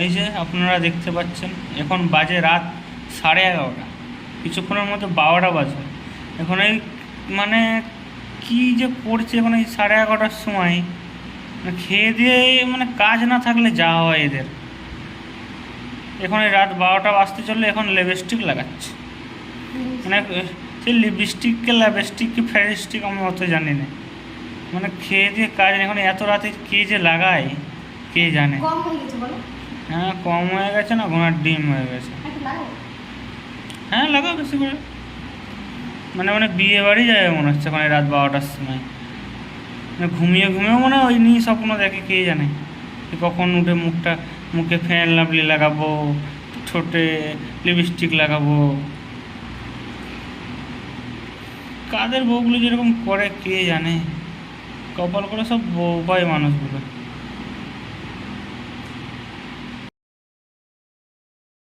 এই যে আপনারা দেখতে পাচ্ছেন, এখন বাজে রাত সাড়ে এগারোটা। কিছুক্ষণের মধ্যে বারোটা বাজবে এখন এই মানে কি যে করছে এখন এই সাড়ে এগারোটার সময়? খেয়ে দিয়ে মানে কাজ না থাকলে যা হয় এদের। এখন এই রাত বারোটা বাজতে চললে এখন লিপস্টিক লাগাচ্ছে। মানে সেই লিপস্টিক কি ফেরিস্টিক আমি অত জানি না। মানে খেয়ে দিয়ে কাজ এখন এত রাতে কে যে লাগায়, কে জানে। হয়ে কম হয়ে গেছে না ঘোড়ার ডিম হয়ে গেছে। হ্যাঁ লাগাও বেশি করে। মানে মানে বিয়ে বাড়ি যায় মনে হচ্ছে মানে রাত বারোটার সময়। মানে ঘুমিয়ে ঘুমিয়েও মনে হয় ওই নিয়ে স্বপ্ন দেখে কে জানে? কখন উঠে মুখটা মুখে ফ্যান লাভলি লাগাবো ঠোঁটে লিপস্টিক লাগাবো। কাদের বউগুলো যেরকম করে কে জানে? কপাল করে সব বউ পায় মানুষগুলো।